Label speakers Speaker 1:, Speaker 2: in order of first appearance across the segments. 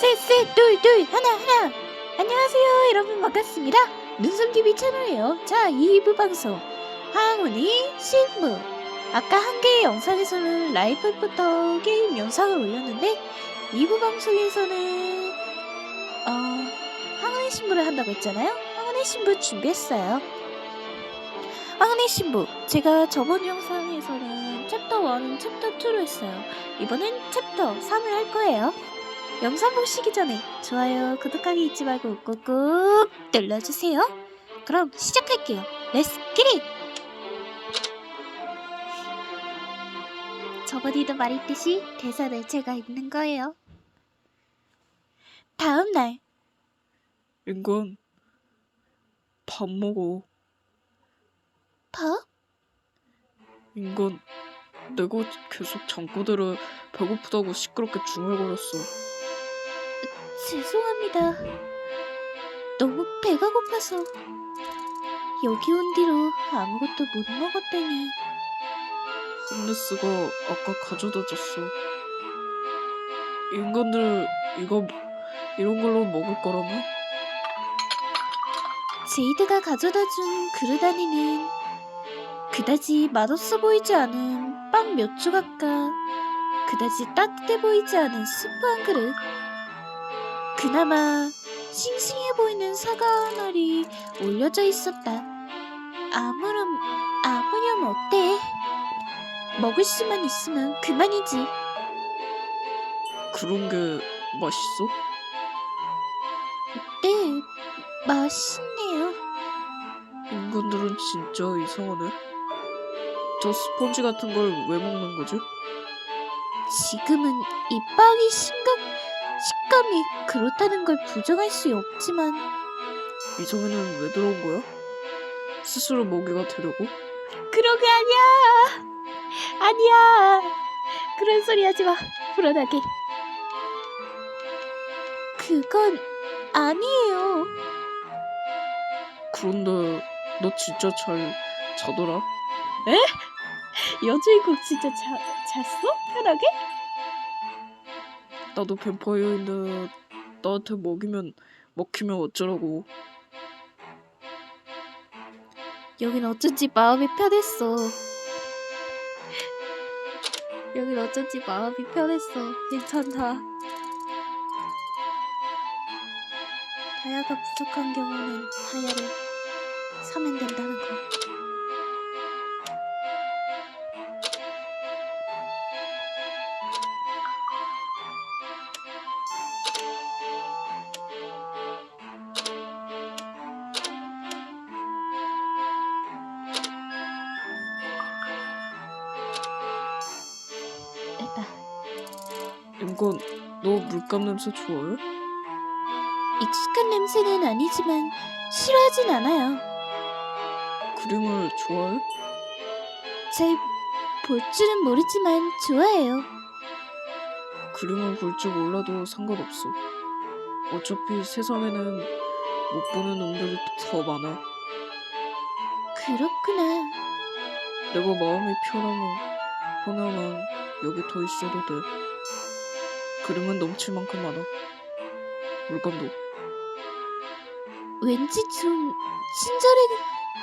Speaker 1: 셋셋 둘둘 하나 하나. 안녕하세요 여러분. 반갑습니다. 눈썹TV 채널이에요. 자 2부 방송. 항훈이 신부. 아까 한 개의 영상에서는 라이프부터 게임 영상을 올렸는데 2부 방송에서는 어 항훈이 신부를 한다고 했잖아요? 항훈이 신부 준비했어요. 항훈이 신부 제가 저번 영상에서는 챕터 1은 챕터 2로 했어요. 이번엔 챕터 3을 할 거예요 영상 보시기 전에 좋아요, 구독하기 잊지 말고 꾹꾹 눌러주세요. 그럼 시작할게요. 렛츠 기릿! 저번에도 말했듯이 대사를 제가 읽는 거예요. 다음 날
Speaker 2: 인간 밥 먹어
Speaker 1: 밥?
Speaker 2: 인간 내가 계속 잠꼬대를 배고프다고 시끄럽게 중얼거렸어
Speaker 1: 죄송합니다. 너무 배가 고파서 여기 온 뒤로 아무것도 못 먹었다니
Speaker 2: 한네스가 아까 가져다 줬어 인간들 이거 이런 걸로 먹을 거라며?
Speaker 1: 제이드가 가져다 준 그릇 안에는 그다지 맛없어 보이지 않은 빵 몇 조각과 그다지 따뜻해 보이지 않은 스프 한 그릇 그나마 싱싱해 보이는 사과 한 알이 올려져 있었다 아무렴 아무렴 어때? 먹을 수만 있으면 그만이지
Speaker 2: 그런 게 맛있어?
Speaker 1: 네 맛있네요
Speaker 2: 인간들은 진짜 이상하네 저 스펀지 같은 걸 왜 먹는 거지?
Speaker 1: 지금은 이 빵이 심각, 식감이 그렇다는 걸 부정할 수 없지만
Speaker 2: 이 성에는 왜 들어온 거야? 스스로 먹이가 되려고?
Speaker 1: 그런 게 아니야 아니야 그런 소리 하지 마 불안하게 그건 아니에요
Speaker 2: 그런데 너 진짜 잘 자더라?
Speaker 1: 여주인공 진짜 자, 잤어? 편하게?
Speaker 2: 나도 뱀파이어인데 나한테 먹이면 먹히면 어쩌라고.
Speaker 1: 여긴 어쩐지 마음이 편했어. 여긴 어쩐지 마음이 편했어. 괜찮다. 다이아가 부족한 경우는 다이아를 사면 된다는 거
Speaker 2: 인간 너 물감 냄새 좋아해?
Speaker 1: 익숙한 냄새는 아니지만 싫어하진 않아요.
Speaker 2: 그림을 좋아해?
Speaker 1: 잘 볼 줄은 모르지만 좋아해요.
Speaker 2: 그림을 볼 줄 몰라도 상관없어. 어차피 세상에는 못 보는 놈들이 더 많아.
Speaker 1: 그렇구나.
Speaker 2: 내가 마음이 편하면 편하면 여기 더 있어도 돼 그림은 넘칠 만큼 많아 물감도
Speaker 1: 왠지 좀 친절해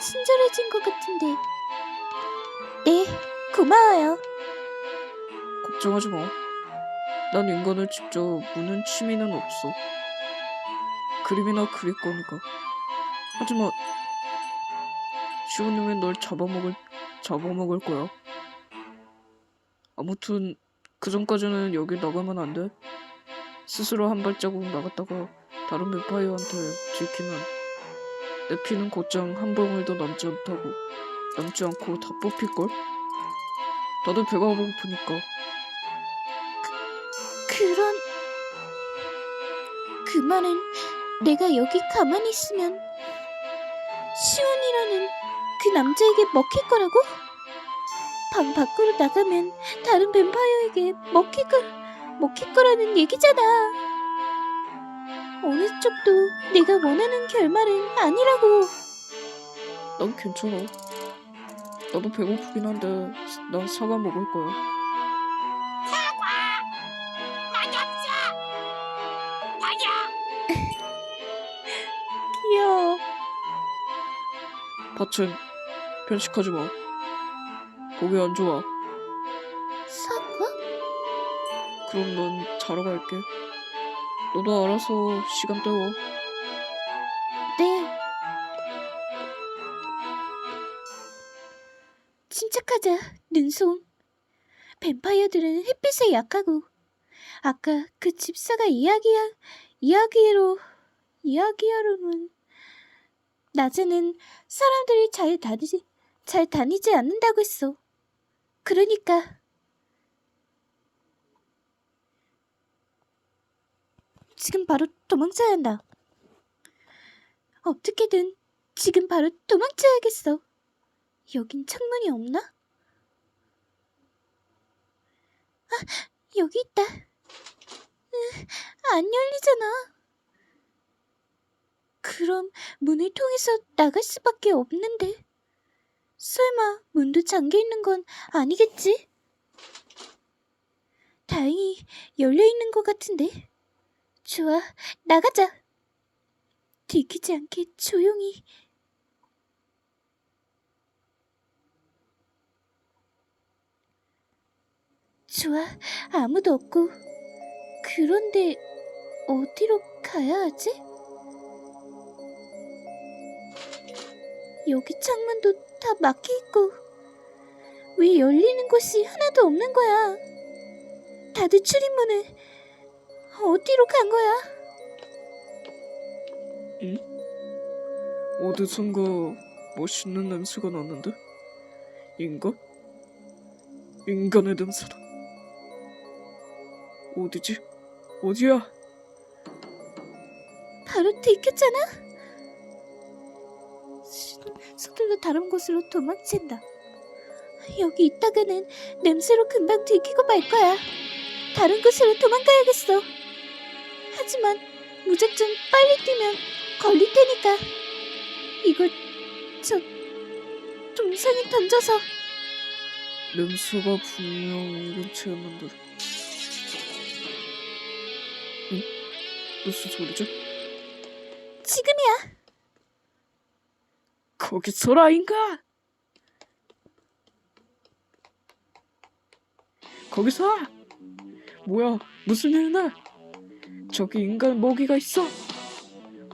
Speaker 1: 친절해진 것 같은데. 네, 고마워요.
Speaker 2: 걱정하지 마. 난 인간을 직접 무는 취미는 없어. 그림이나 그릴 거니까. 하지만 시온님은 널 잡아먹을 잡아먹을 거야. 아무튼 그 전까지는 여기 나가면 안 돼. 스스로 한 발자국 나갔다가 다른 뱀파이어한테 들키면 내 피는 곧장 한 방울도 남지 않다고 남지 않고 다 뽑힐 걸. 나도 배가 고프니까.
Speaker 1: 그런 그 말은 내가 여기 가만히 있으면 시온이라는 그 남자에게 먹힐 거라고? 방 밖으로 나가면 다른 뱀파이어에게 먹힐 거 먹힐 거라는 얘기잖아. 어느 쪽도 내가 원하는 결말은 아니라고.
Speaker 2: 난 괜찮아. 나도 배고프긴 한데 난 사과 먹을 거야.
Speaker 1: 귀여워.
Speaker 2: 파첸 편식하지 마. 보기 안 좋아.
Speaker 1: 사과?
Speaker 2: 그럼 넌 자러 갈게. 너도 알아서 시간 때워.
Speaker 1: 네. 침착하자, 눈송. 뱀파이어들은 햇빛에 약하고, 아까 그 집사가 이야기야, 이야기로, 이야기하로는, 낮에는 사람들이 잘 다니지, 잘 다니지 않는다고 했어. 그러니까, 지금 바로 도망쳐야 한다. 어떻게든 지금 바로 도망쳐야겠어. 여긴 창문이 없나? 아, 여기 있다. 으, 안 열리잖아. 그럼 문을 통해서 나갈 수밖에 없는데. 설마 문도 잠겨 있는 건 아니겠지? 다행히 열려 있는 것 같은데. 좋아, 나가자. 들키지 않게 조용히. 좋아, 아무도 없고. 그런데 어디로 가야 하지? 여기 창문도 다 막혀 있고. 왜 열리는 곳이 하나도 없는 거야? 다들 출입문을 어디로 간 거야?
Speaker 2: 어디선가 멋있는 냄새가 났는데? 인간? 인간의 냄새다. 어디지? 어디야?
Speaker 1: 바로 들켰잖아. 시- 서둘러 다른 곳으로 도망친다. 여기 있다가는 냄새로 금방 들키고 말 거야. 다른 곳으로 도망가야겠어. 하지만 무작정 빨리 뛰면 걸릴 테니까. 이걸 저 동상에 던져서
Speaker 2: 냄새가 분명 이 근처였는데. 응? 무슨 소리지?
Speaker 1: 지금이야.
Speaker 2: 거기서라 인간! 거기서! 뭐야? 무슨 일이나? 저기 인간 먹이가 있어?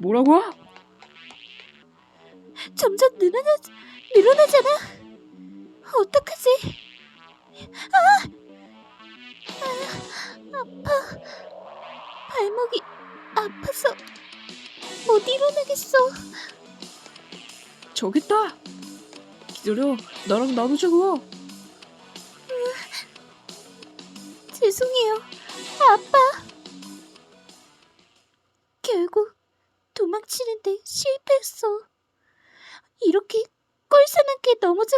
Speaker 2: 뭐라고?
Speaker 1: 점점 늘어나 늘어나잖아. 어떡하지? 아! 아, 아파. 발목이 아파서 못 일어나겠어.
Speaker 2: 저기 있다! 기다려, 나랑 나누자고!
Speaker 1: 죄송해요. 아빠. 결국 도망치는데 실패했어. 이렇게 꼴사납게 넘어져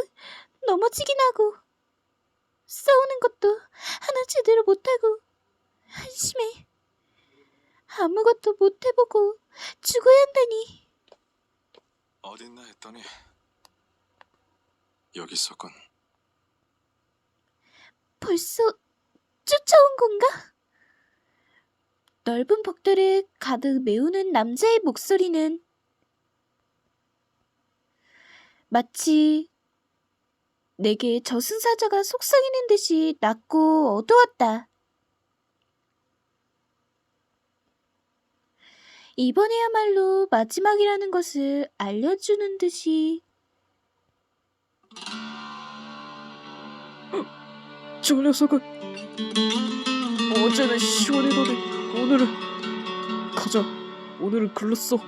Speaker 1: 넘어지긴 하고 싸우는 것도 하나 제대로 못하고 한심해. 아무것도 못 해보고 죽어야 한다니.
Speaker 3: 어딨나 했더니 여기 있었군.
Speaker 1: 벌써 쫓아온 건가? 넓은 벽돌을 가득 메우는 남자의 목소리는 마치 내게 저승사자가 속삭이는 듯이 낮고 어두웠다. 이번에야말로 마지막이라는 것을 알려주는 듯이.
Speaker 2: 저 녀석은 어제는 시원이더니 오늘은 가자. 오늘은 글렀어.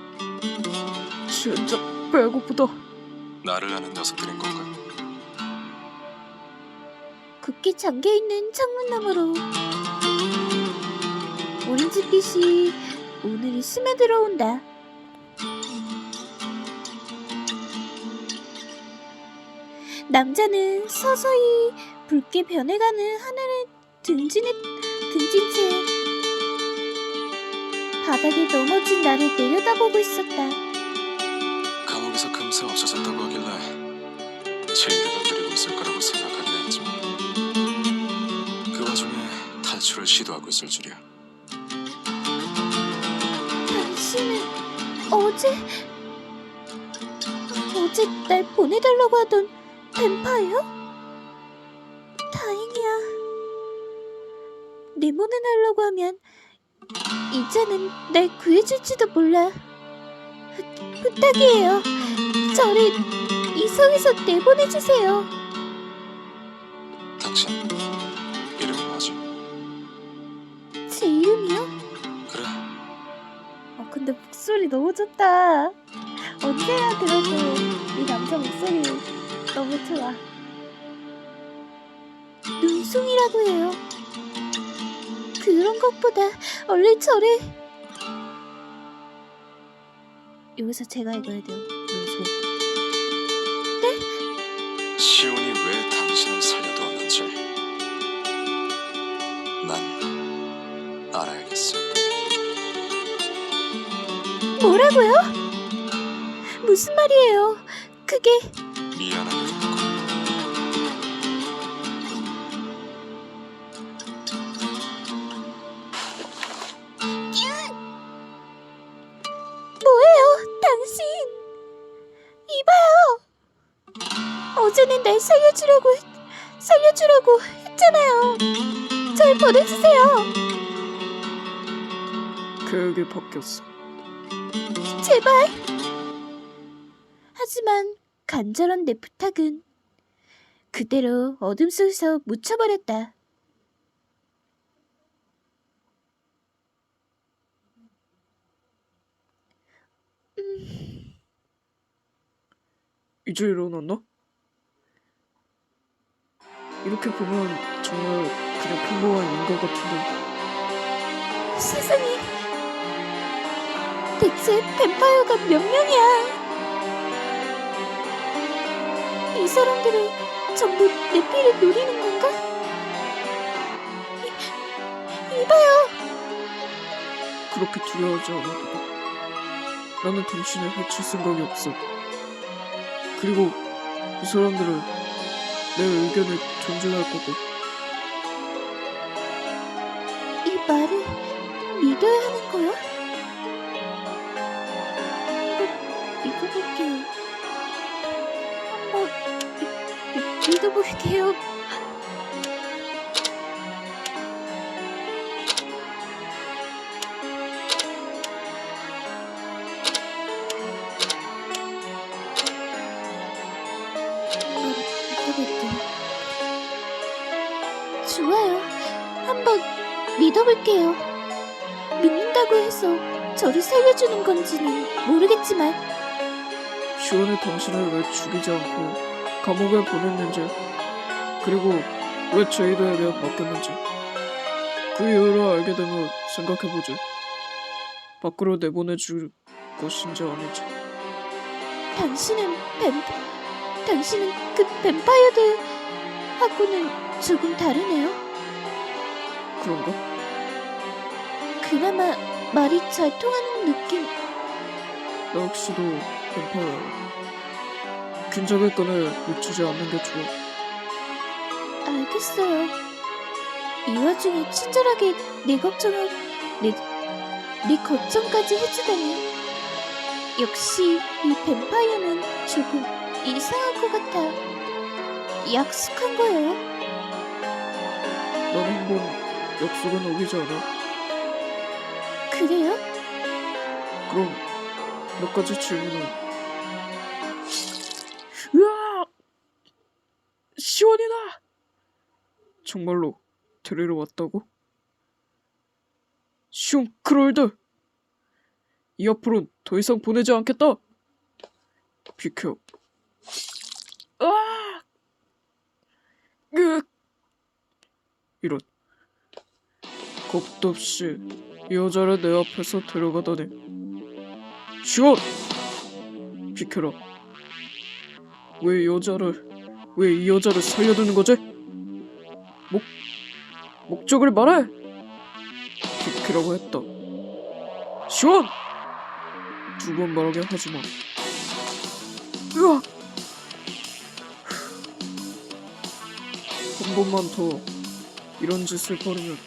Speaker 2: 진짜 배고프다.
Speaker 3: 나를 아는 녀석들인 건가?
Speaker 1: 굳게 잠겨있는 창문 너머로 오렌지빛이 오늘이 스며들어온다. 남자는 서서히 붉게 변해가는 하늘을 등진해, 등진 채 바닥에 넘어진 나를 내려다보고 있었다.
Speaker 3: 감옥에서 금세 없어졌다고 하길래 제이드가 그리고 있을 거라고 생각하긴 했지만 그 와중에 탈출을 시도하고 있을 줄이야.
Speaker 1: 어제 어제 날 보내달라고 하던 뱀파이어? 다행이야. 내보내달라고 하면 이제는 날 구해줄지도 몰라. 부- 부탁이에요. 저를 이 성에서 내보내주세요.
Speaker 3: 당신
Speaker 1: 어, 근데 목소리 너무 좋다. 언제나 들어도 이 남자 목소리 너무 좋아. 눈송이라고 해요. 그런 것보다 얼른 저를 여기서 제가 읽어야 돼요. 눈송.
Speaker 3: 시
Speaker 1: 뭐라고요? 무슨 말이에요? 그게
Speaker 3: 미안하게
Speaker 1: 뭐예요, 당신? 이봐요. 어제는 날 살려주려고 살려주려고 했잖아요. 절 보내주세요.
Speaker 2: 계획이 바뀌었어.
Speaker 1: 제발. 하지만 간절한 내 부탁은 그대로 어둠 속에서 묻혀버렸다.
Speaker 2: 이제 일어났나? 이렇게 보면 정말 그냥 평범한 인간 같은데
Speaker 1: 세상에. 대체 뱀파이어가 몇 명이야? 이 사람들은 전부 내 피를 노리는 건가? 이, 이봐요.
Speaker 2: 그렇게 두려워하지 않아도 돼. 나는 당신을 해칠 생각이 없어. 그리고 이 사람들은 내 의견을 존중할 거고
Speaker 1: 이 말을 믿어야 하는 거야? 믿어볼게요. 한번 믿어볼게요. 좋아요. 한번 믿어볼게요. 믿는다고 해서 저를 살려주는 건지는 모르겠지만
Speaker 2: 시원이 당신을 왜 죽이지 않고 감옥에 보냈는지 그리고 왜 제이드에 대해 맡겼는지 그 이유를 알게 되면 생각해보지 밖으로 내보내줄 것인지 아닌지
Speaker 1: 당신은 뱀 당신은 그 뱀파이어들 하고는 조금 다르네요.
Speaker 2: 그런가?
Speaker 1: 그나마 말이 잘 통하는 느낌.
Speaker 2: 나 역시도 뱀파이어야 긴장의 끈을 놓치지 않는 게 좋아
Speaker 1: 알겠어요. 이 와중에 친절하게 내 걱정을 내, 내 걱정까지 해주다니. 역시 이 뱀파이어는 조금 이상할 것 같아. 약속한 거예요.
Speaker 2: 난 한번 약속은 어기지 않아
Speaker 1: 그래요?
Speaker 2: 그럼 몇 가지 질문을 시원이다! 정말로 데리러 왔다고? 슝 크롤드! 이 앞으론 더 이상 보내지 않겠다! 비켜 아! 으 이런 겁도 없이 이 여자를 내 앞에서 데려가다니 시원! 비켜라 왜이 여자를 왜 이 여자를 살려두는 거지? 목 목적을 말해 비키라고 했다 시원! 두 번 말하게 하지 마 으악 한 번만 더 이런 짓을 벌이면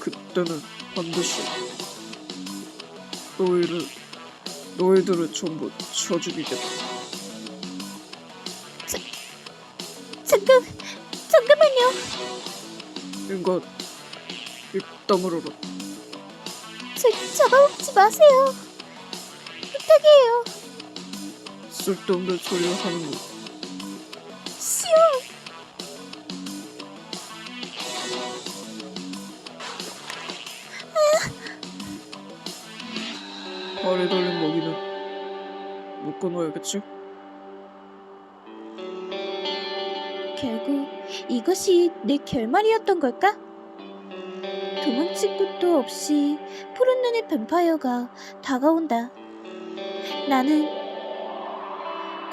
Speaker 2: 그때는 반드시 너희를 너희들을 전부 쳐 죽이겠다. 입 다물어라.
Speaker 1: 저, 잡아먹지 마세요. 부탁이에요.
Speaker 2: 쓸데없는 소리를 하는 거.
Speaker 1: 시오.
Speaker 2: 발에 달린 먹이는 묶어놓아야겠지?
Speaker 1: 결국 이것이 내 결말이었던 걸까? 도망칠 곳도 없이 푸른 눈의 뱀파이어가 다가온다. 나는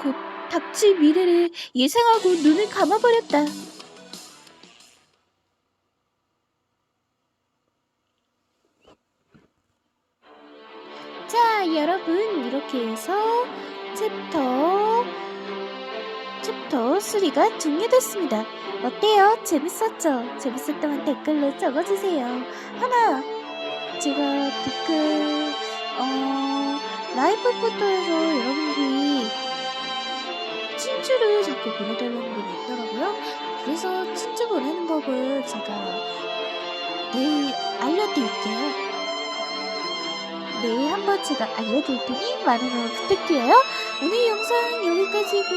Speaker 1: 곧 닥칠 미래를 예상하고 눈을 감아버렸다. 자, 여러분, 이렇게 해서 챕터 챕터 3가 종료됐습니다. 어때요? 재밌었죠? 재밌었다면 댓글로 적어주세요. 하나, 제가 댓글, 어, 라이브 포토에서 여러분들이 친추를 자꾸 보내달라는 분이 있더라고요. 그래서 친추 보내는 법을 제가 내일 알려드릴게요. 내일 한번 제가 알려드릴 테니 많은 응원 부탁드려요. 오늘 영상 여기까지고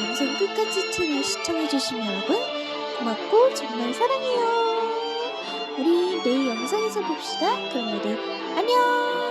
Speaker 1: 영상 끝까지 채널 시청해주신 여러분 고맙고 정말 사랑해요. 우리 내일 영상에서 봅시다. 그럼 모두 안녕.